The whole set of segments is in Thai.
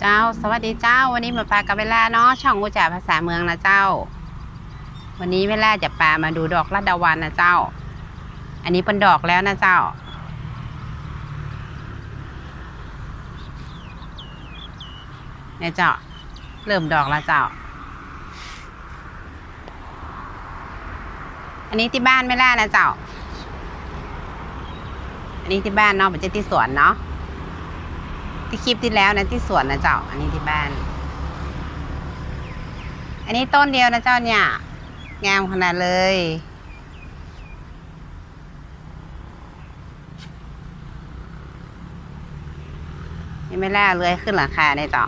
เจ้า สวัสดีเจ้า วันนี้มาปลากับเวลาเนาะช่องกูจ่าภาษาเมืองนะเจ้า วันนี้เวลาจะปลามาดูดอกลัดดาวันนะเจ้า อันนี้เป็นดอกแล้วนะเจ้า เนี่ยเจ้า เริ่มดอกแล้วเจ้า อันนี้ที่บ้านไม่ล่านะเจ้า อันนี้ที่บ้านเนาะมันจะที่สวนเนาะ ที่คลิปที่แล้วนะที่สวนนะเจ้า อันนี้ที่บ้าน อันนี้ต้นเดียวนะเจ้าเนี่ยงามขนาดเลย ยังไม่ล่าเลยขึ้นหลังคาในี่ยเจ้า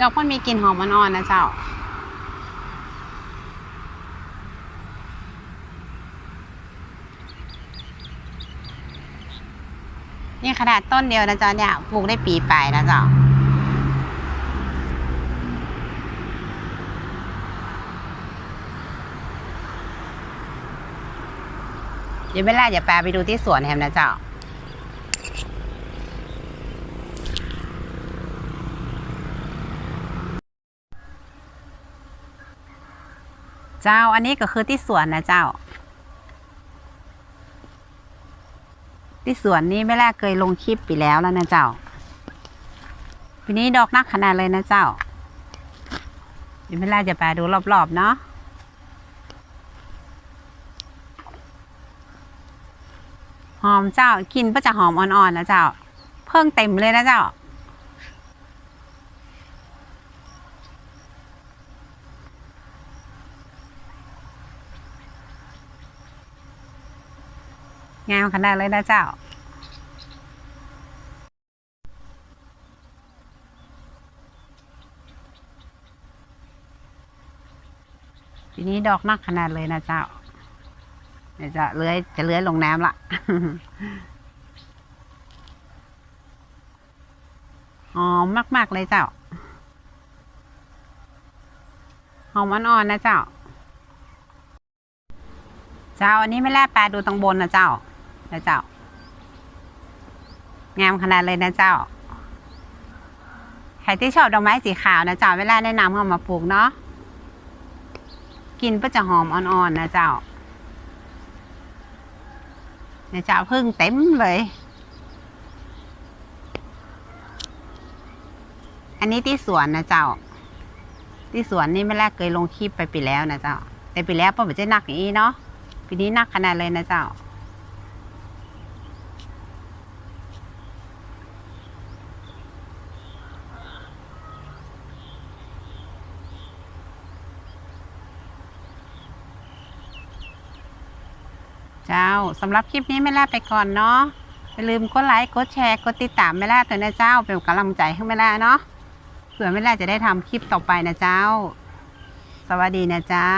ดอกมันมีกลิ่นหอมอ่อนๆนะเจ้า นี่ขนาดต้นเดียวนะเจ้าเนี่ยปลูกได้ปีไปนะเจ้าเดี๋ยวเวลาจะแปลไปดูที่สวนแฮมนะเจ้า เจ้าอันนี้ก็คือที่สวนนะเจ้า ที่สวนนี้แม่แรกเคยลงคลิปไปแล้วแล้วนะเจ้าปีนี้ดอกนักขนาดเลยนะเจ้าเดี๋ยวแม่แรกจะไปดูรอบๆเนาะหอมเจ้ากินก็จะหอมอ่อนๆนะเจ้า เพิ่งเต็มเลยนะเจ้า งามขนาดเลยนะเจ้า ทีนี้ดอกนักขนาดเลยนะเจ้าเดี๋ยวจะเลื้อยจะเลื้อยลงน้ำละหอมมาก ๆ เลยเจ้าหอมอ่อนๆนะเจ้า เจ้าอันนี้ไม่แลบปลาดูตรงบนนะเจ้า นะเจ้า งามขนาดเลยนะเจ้า ใครที่ชอบดอกไม้สีขาวนะเจ้าเวลาแนะนำเอามาปลูกเนาะกินก็จะหอมอ่อนๆนะเจ้าเนี่ยเจ้าพึ่งเต็มเลยอันนี้ที่สวนนะเจ้า ที่สวนนี่ไม่แรกเคยลงคลิปไปปีแล้วนะเจ้า แต่ปีแล้วเพิ่นไม่ใช่นักอย่างนี้เนาะปีนี้นักขนาดเลยนะเจ้า เจ้าสำหรับคลิปนี้แม่ลาไปก่อนเนาะอย่าลืมกดไลค์กดแชร์กดติดตามแม่ลาเถอะนะเจ้า เป็นกำลังใจให้แม่ลาเนาะเผื่อแม่ลาจะได้ทำคลิปต่อไปนะเจ้า สวัสดีนะเจ้า